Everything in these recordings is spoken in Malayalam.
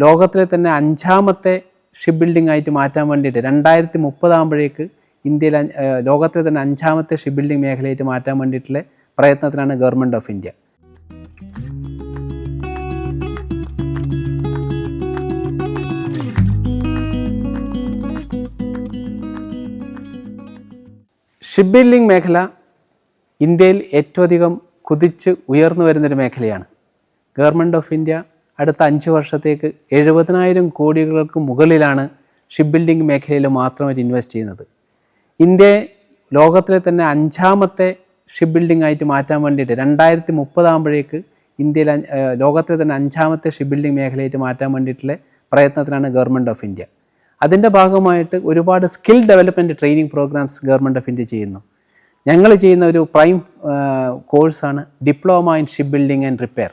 ലോകത്തിലെ തന്നെ അഞ്ചാമത്തെ ഷിപ്പ് ബിൽഡിംഗ് ആയിട്ട് മാറ്റാൻ വേണ്ടിയിട്ട് രണ്ടായിരത്തി മുപ്പതാകുമ്പോഴേക്ക് ഇന്ത്യയിൽ ലോകത്തിലെ തന്നെ അഞ്ചാമത്തെ ഷിപ്പ് ബിൽഡിംഗ് മേഖലയായിട്ട് മാറ്റാൻ വേണ്ടിയിട്ടുള്ള പ്രയത്നത്തിലാണ് government of India ship building മേഖല ഇന്ത്യയിൽ ഏറ്റവും അധികം കുതിച്ച് ഉയർന്നു വരുന്നൊരു മേഖലയാണ്. ഗവൺമെന്റ് ഓഫ് ഇന്ത്യ അടുത്ത അഞ്ച് വർഷത്തേക്ക് എഴുപതിനായിരം കോടികൾക്ക് മുകളിലാണ് ഷിപ്പ് ബിൽഡിംഗ് മേഖലയിൽ മാത്രം അവർ ഇൻവെസ്റ്റ് ചെയ്യുന്നത്. ഇന്ത്യ ലോകത്തിലെ തന്നെ അഞ്ചാമത്തെ ഷിപ്പ് ബിൽഡിംഗ് ആയിട്ട് മാറ്റാൻ വേണ്ടിയിട്ട് രണ്ടായിരത്തി മുപ്പതാകുമ്പോഴേക്ക് ഇന്ത്യയിൽ ലോകത്തിലെ തന്നെ അഞ്ചാമത്തെ ഷിപ്പ് ബിൽഡിംഗ് മേഖലയായിട്ട് മാറ്റാൻ വേണ്ടിയിട്ടുള്ള പ്രയത്നത്തിലാണ് ഗവൺമെന്റ് ഓഫ് ഇന്ത്യ അതിന്റെ ഭാഗമായിട്ട് ഒരുപാട് skill development training programmes government of India ചെയ്യുന്നു. ഞങ്ങൾ ചെയ്യുന്ന ഒരു പ്രൈം കോഴ്സാണ് diploma in ship building and repair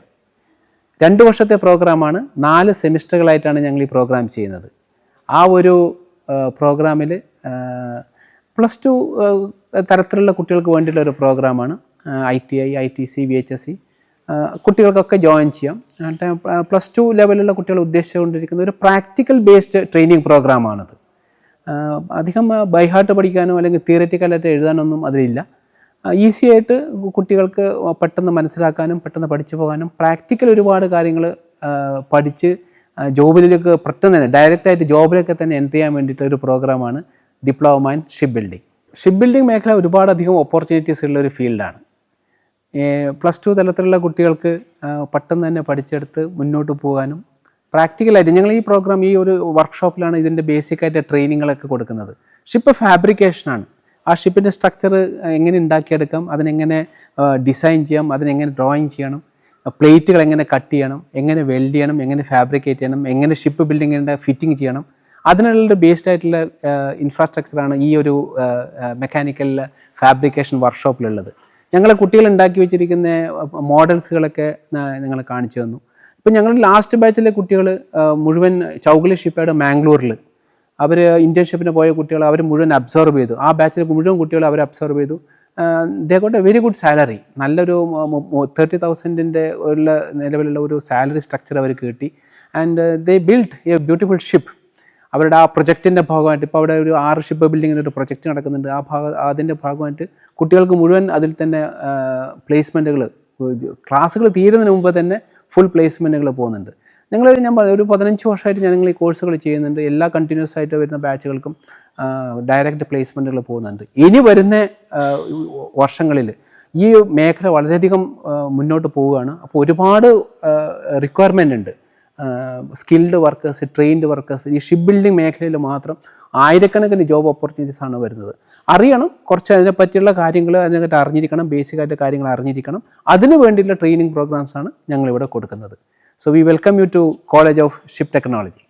രണ്ട് വർഷത്തെ പ്രോഗ്രാമാണ്. നാല് സെമിസ്റ്ററുകളായിട്ടാണ് ഞങ്ങൾ ഈ പ്രോഗ്രാം ചെയ്യുന്നത്. ആ ഒരു പ്രോഗ്രാമിൽ പ്ലസ് ടു തരത്തിലുള്ള കുട്ടികൾക്ക് വേണ്ടിയുള്ള ഒരു പ്രോഗ്രാമാണ്. I T I I T C V H S C കുട്ടികൾക്കൊക്കെ ജോയിൻ ചെയ്യാം. പ്ലസ് ടു ലെവലിലുള്ള കുട്ടികൾ ഉദ്ദേശിച്ചുകൊണ്ടിരിക്കുന്ന ഒരു പ്രാക്ടിക്കൽ ബേസ്ഡ് ട്രെയിനിങ് പ്രോഗ്രാമാണത്. അധികം ബൈഹാർട്ട് പഠിക്കാനോ അല്ലെങ്കിൽ തിയററ്റിക്കലായിട്ട് എഴുതാനൊന്നും അതിലില്ല. ഈസി ആയിട്ട് കുട്ടികൾക്ക് പെട്ടെന്ന് മനസ്സിലാക്കാനും പെട്ടെന്ന് പഠിച്ചു പോകാനും പ്രാക്ടിക്കൽ ഒരുപാട് കാര്യങ്ങൾ പഠിച്ച് ജോബിലേക്ക് പെട്ടെന്ന് തന്നെ ഡയറക്റ്റായിട്ട് ജോബിലൊക്കെ തന്നെ എൻട്രി ചെയ്യാൻ വേണ്ടിയിട്ട് ഒരു പ്രോഗ്രാമാണ് diploma in ship building ship building മേഖല ഒരുപാടധികം ഓപ്പർച്യൂണിറ്റീസ് ഉള്ള ഒരു ഫീൽഡാണ് പ്ലസ് ടു തലത്തിലുള്ള കുട്ടികൾക്ക് പെട്ടെന്ന് തന്നെ പഠിച്ചെടുത്ത് മുന്നോട്ട് പോകാനും പ്രാക്ടിക്കലായിട്ട് ഞങ്ങൾ ഈ പ്രോഗ്രാം ഈ ഒരു വർക്ക്ഷോപ്പിലാണ് ഇതിന്റെ ബേസിക്കായിട്ട് ട്രെയിനിങ്ങുകളൊക്കെ കൊടുക്കുന്നത്. ഷിപ്പ് ഫാബ്രിക്കേഷനാണ് ആ ഷിപ്പിന്റെ സ്ട്രക്ചർ എങ്ങനെ ഉണ്ടാക്കിയെടുക്കാം അതിനെങ്ങനെ ഡിസൈൻ ചെയ്യാം അതിനെങ്ങനെ ഡ്രോയിങ് ചെയ്യണം പ്ലേറ്റുകൾ എങ്ങനെ കട്ട് ചെയ്യണം എങ്ങനെ വെൽഡ് ചെയ്യണം എങ്ങനെ ഫാബ്രിക്കേറ്റ് ചെയ്യണം എങ്ങനെ ഷിപ്പ് ബിൽഡിങ്ങിന്റെ ഫിറ്റിംഗ് ചെയ്യണം അതിനുള്ള ബേസ്ഡ് ആയിട്ടുള്ള ഇൻഫ്രാസ്ട്രക്ചറാണ് ഈ ഒരു മെക്കാനിക്കൽ ഫാബ്രിക്കേഷൻ വർക്ക്ഷോപ്പിലുള്ളത് ഞങ്ങളെ കുട്ടികൾ ഉണ്ടാക്കി വെച്ചിരിക്കുന്ന മോഡൽസുകളൊക്കെ ഞങ്ങൾ കാണിച്ചു തന്നു. ഇപ്പം ഞങ്ങളുടെ ലാസ്റ്റ് ബാച്ചിലെ കുട്ടികൾ മുഴുവൻ ചൗകുലി ഷിപ്പേഡ് മാംഗ്ലൂരിൽ അവർ ഇന്റേൺഷിപ്പിന് പോയ കുട്ടികൾ അവർ മുഴുവൻ അബ്സോർബ് ചെയ്തു. ആ ബാച്ചിൽ മുഴുവൻ കുട്ടികൾ അവർ അബ്സോർബ് ചെയ്തു. They got a very good salary നല്ലൊരു തേർട്ടി തൗസൻഡിന്റെ ഉള്ള നിലവിലുള്ള ഒരു സാലറി സ്ട്രക്ചർ അവർ കിട്ടി. And they build a beautiful ship അവരുടെ ആ പ്രൊജക്റ്റിന്റെ ഭാഗമായിട്ട് ഇപ്പോൾ അവിടെ ഒരു ആറ് ഷിപ്പ് ബിൽഡിങ്ങിന്റെ ഒരു പ്രൊജക്റ്റ് നടക്കുന്നുണ്ട്. ആ ഭാഗ അതിന്റെ ഭാഗമായിട്ട് കുട്ടികൾക്ക് മുഴുവൻ അതിൽ തന്നെ പ്ലേസ്മെന്റുകൾ ക്ലാസ്സുകൾ തീരുന്നതിന് മുമ്പ് തന്നെ ഫുൾ പ്ലേസ്മെന്റുകൾ പോകുന്നുണ്ട്. ഞങ്ങൾ ഞാൻ പറഞ്ഞു ഒരു പതിനഞ്ച് വർഷമായിട്ട് ഞങ്ങൾ ഈ കോഴ്സുകൾ ചെയ്യുന്നുണ്ട്. എല്ലാ കണ്ടിന്യൂസ് ആയിട്ട് വരുന്ന ബാച്ചുകൾക്കും ഡയറക്റ്റ് പ്ലേസ്മെന്റുകൾ പോകുന്നുണ്ട്. ഇനി വരുന്ന വർഷങ്ങളിൽ ഈ മേഖല വളരെയധികം മുന്നോട്ട് പോവുകയാണ്. അപ്പോൾ ഒരുപാട് റിക്വയർമെന്റ് ഉണ്ട്. സ്കിൽഡ് വർക്കേഴ്സ് ട്രെയിൻഡ് വർക്കേഴ്സ് ഈ ഷിപ്പ് ബിൽഡിംഗ് മേഖലയിൽ മാത്രം ആയിരക്കണക്കിന് ജോബ് ഓപ്പർച്യൂണിറ്റീസ് ആണ് വരുന്നത്. അറിയണം കുറച്ച് അതിനെ പറ്റിയുള്ള കാര്യങ്ങൾ അതിനെപ്പറ്റി അറിഞ്ഞിരിക്കണം ബേസിക് ആയിട്ട് കാര്യങ്ങൾ അറിഞ്ഞിരിക്കണം. അതിന് വേണ്ടിയുള്ള ട്രെയിനിങ് പ്രോഗ്രാംസ് ആണ് ഞങ്ങളിവിടെ കൊടുക്കുന്നത്. So, we welcome you to College of Ship Technology.